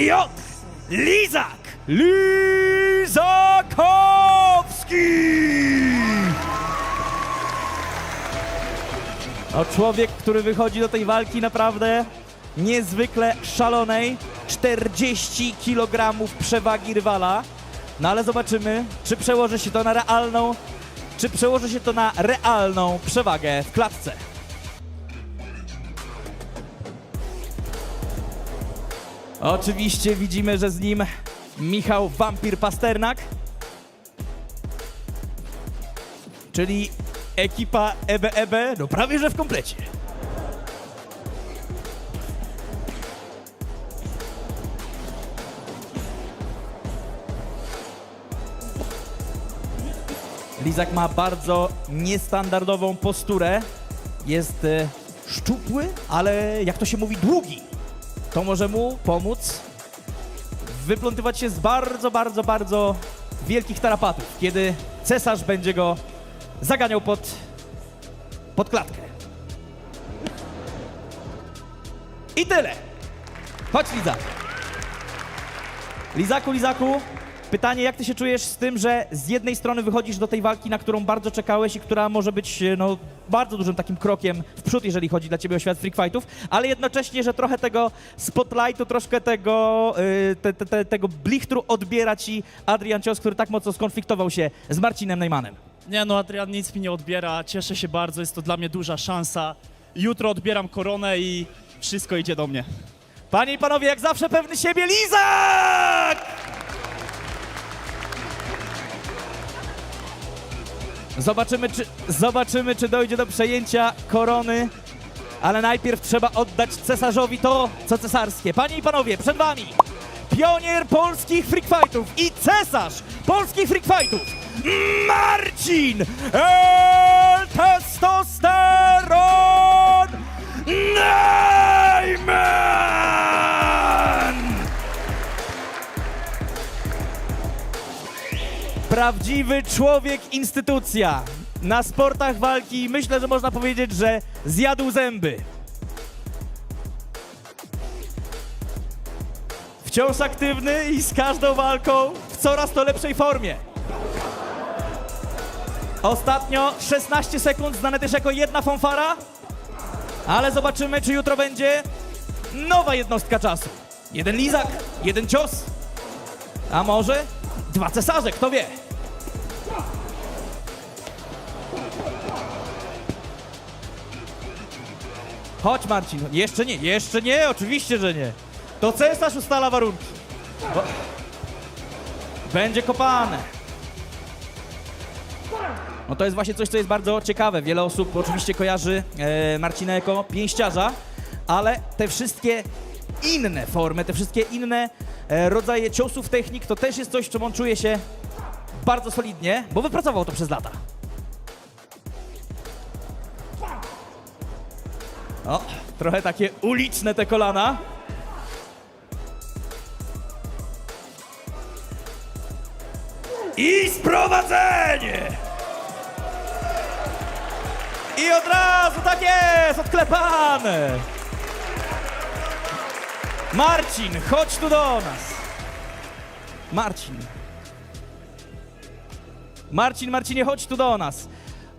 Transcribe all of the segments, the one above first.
Piotr Lizak Lizakowski! No, człowiek, który wychodzi do tej walki naprawdę niezwykle szalonej. 40 kg przewagi rywala. No ale zobaczymy, czy przełoży się to na realną, czy przełoży się to na realną przewagę w klatce. Oczywiście widzimy, że z nim Michał Wampir Pasternak, czyli ekipa EBE, EBE, no prawie że w komplecie. Lizak ma bardzo niestandardową posturę. Jest e, szczupły, ale jak to się mówi, długi. To może mu pomóc wyplątywać się z bardzo, bardzo, bardzo wielkich tarapatów, kiedy cesarz będzie go zaganiał pod, pod klatkę. I tyle. Chodź, Lizak. Lizaku, Lizaku, pytanie, jak ty się czujesz z tym, że z jednej strony wychodzisz do tej walki, na którą bardzo czekałeś i która może być e, no, bardzo dużym takim krokiem w przód, jeżeli chodzi dla ciebie o świat freak fightów, ale jednocześnie, że trochę tego spotlightu, troszkę tego, y, te, te, te, tego blichtru odbiera ci Adrian Cios, który tak mocno skonfliktował się z Marcinem Neymanem. Nie no, Adrian nic mi nie odbiera, cieszę się bardzo, jest to dla mnie duża szansa. Jutro odbieram koronę i wszystko idzie do mnie. Panie i panowie, jak zawsze pewny siebie, Lizak! Zobaczymy czy, zobaczymy, czy dojdzie do przejęcia korony, ale najpierw trzeba oddać cesarzowi to, co cesarskie. Panie i panowie, przed wami pionier polskich freak fightów i cesarz polskich freak fightów, Marcin El Prawdziwy człowiek, instytucja. Na sportach walki myślę, że można powiedzieć, że zjadł zęby. Wciąż aktywny i z każdą walką w coraz to lepszej formie. Ostatnio 16 sekund, znane też jako jedna fanfara, ale zobaczymy, czy jutro będzie nowa jednostka czasu. Jeden lizak, jeden cios, a może dwa cesarze, kto wie. Chodź Marcin, jeszcze nie, jeszcze nie, oczywiście, że nie. To cesarz ustala warunki. Bo... Będzie kopane. No to jest właśnie coś, co jest bardzo ciekawe. Wiele osób oczywiście kojarzy e, Marcina jako pięściarza, ale te wszystkie inne formy, te wszystkie inne e, rodzaje ciosów, technik, to też jest coś, czym on czuje się bardzo solidnie, bo wypracował to przez lata. Trochę takie uliczne te kolana. I sprowadzenie! I od razu, tak jest, odklepane! Marcin, chodź tu do nas. Marcin. Marcin, Marcinie, chodź tu do nas.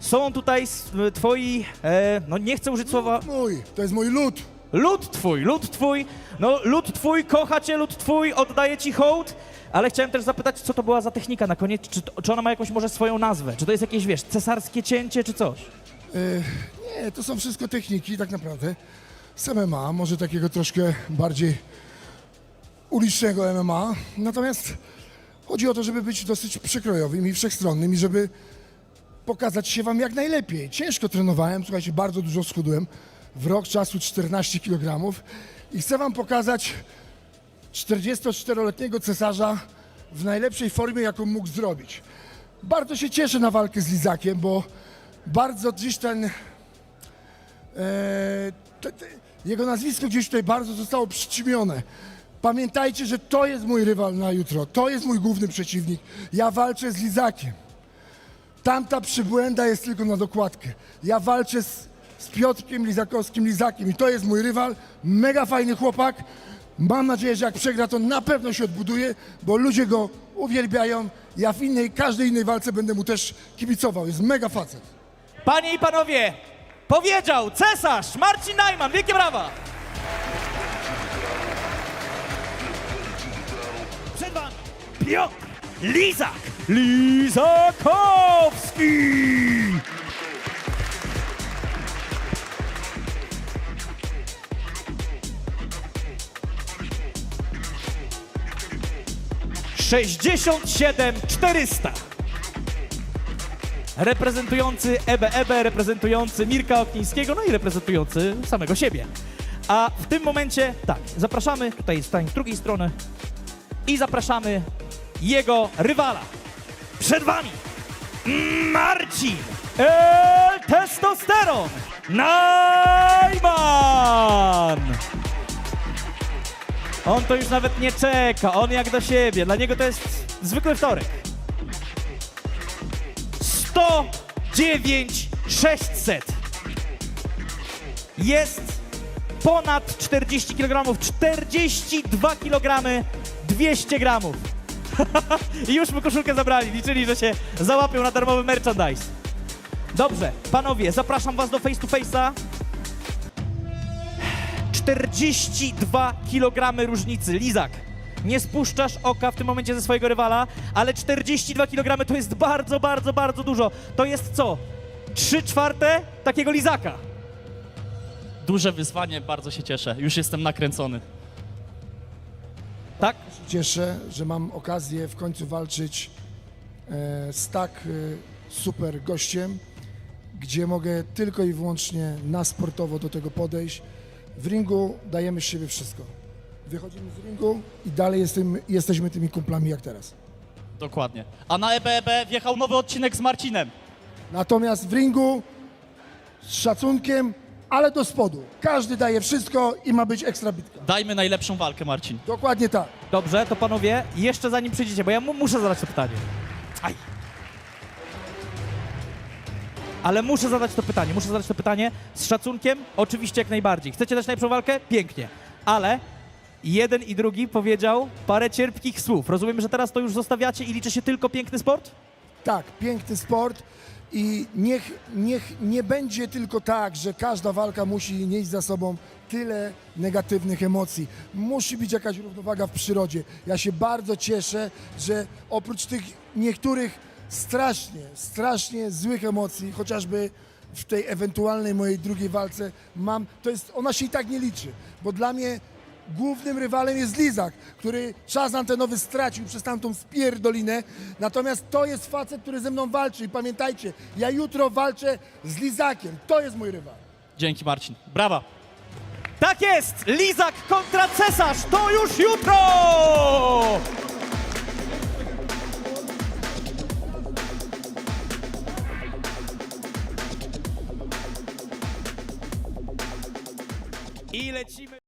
Są tutaj s- twoi, e, no nie chcę użyć słowa, Mój, to jest mój lud. Lud twój, lud twój, no lud twój, kocha cię, lud twój, oddaje ci hołd, ale chciałem też zapytać, co to była za technika na koniec, czy, to, czy ona ma jakąś może swoją nazwę, czy to jest jakieś, wiesz, cesarskie cięcie, czy coś? Nie, to są wszystko techniki tak naprawdę. Z MMA, może takiego troszkę bardziej ulicznego MMA. Natomiast chodzi o to, żeby być dosyć przekrojowym i wszechstronnym i żeby pokazać się wam jak najlepiej. Ciężko trenowałem, słuchajcie, bardzo dużo schudłem. W rok czasu 14 kg i chcę wam pokazać 44-letniego cesarza w najlepszej formie, jaką mógł zrobić. Bardzo się cieszę na walkę z Lizakiem, bo bardzo gdzieś ten... E, te, te, jego nazwisko gdzieś tutaj bardzo zostało przyćmione. Pamiętajcie, że to jest mój rywal na jutro. To jest mój główny przeciwnik. Ja walczę z Lizakiem. Tamta przybłęda jest tylko na dokładkę. Ja walczę z, z Piotrkiem Lizakowskim Lizakiem i to jest mój rywal. Mega fajny chłopak. Mam nadzieję, że jak przegra, to na pewno się odbuduje, bo ludzie go uwielbiają. Ja w innej, każdej innej walce będę mu też kibicował. Jest mega facet. Panie i panowie, powiedział cesarz Marcin Najman. Wielkie brawa! Przed wami Piotr Lizak Lizakowski! Sześćdziesiąt siedem czterysta. Reprezentujący Ebe Ebe, reprezentujący Mirka Oknińskiego, no i reprezentujący samego siebie. A w tym momencie, tak, zapraszamy, tutaj z drugiej strony i zapraszamy jego rywala. Przed wami Marcin El Testosteron Najman! On to już nawet nie czeka, on jak do siebie, dla niego to jest zwykły wtorek. 109 600. Jest ponad 40 kg, 42 kg 200 gramów. I już mu koszulkę zabrali, liczyli, że się załapią na darmowy merchandise. Dobrze, panowie, zapraszam was do face to face'a. 42 kg różnicy. Lizak, nie spuszczasz oka w tym momencie ze swojego rywala, ale 42 kg to jest bardzo, bardzo, bardzo dużo. To jest co? 3 czwarte takiego lizaka. Duże wyzwanie, bardzo się cieszę. Już jestem nakręcony. Tak? Cieszę, że mam okazję w końcu walczyć e, z tak e, super gościem, gdzie mogę tylko i wyłącznie na sportowo do tego podejść. W ringu dajemy z siebie wszystko. Wychodzimy z ringu i dalej jestem, jesteśmy tymi kumplami jak teraz. Dokładnie. A na EBEB wjechał nowy odcinek z Marcinem. Natomiast w ringu z szacunkiem, ale do spodu. Każdy daje wszystko i ma być ekstra bitka. Dajmy najlepszą walkę, Marcin. Dokładnie tak. Dobrze, to panowie, jeszcze zanim przyjdziecie, bo ja mu muszę zadać to pytanie. Aj. Ale muszę zadać to pytanie, muszę zadać to pytanie z szacunkiem, oczywiście jak najbardziej. Chcecie dać najlepszą walkę? Pięknie. Ale jeden i drugi powiedział parę cierpkich słów. Rozumiem, że teraz to już zostawiacie i liczy się tylko piękny sport? Tak, piękny sport i niech, niech nie będzie tylko tak, że każda walka musi nieść za sobą tyle negatywnych emocji. Musi być jakaś równowaga w przyrodzie. Ja się bardzo cieszę, że oprócz tych niektórych strasznie, strasznie złych emocji, chociażby w tej ewentualnej mojej drugiej walce mam, to jest, ona się i tak nie liczy, bo dla mnie Głównym rywalem jest Lizak, który czas antenowy stracił przez tamtą spierdolinę. Natomiast to jest facet, który ze mną walczy. I pamiętajcie, ja jutro walczę z Lizakiem. To jest mój rywal. Dzięki, Marcin. Brawa. Tak jest! Lizak kontra cesarz! To już jutro! I lecimy.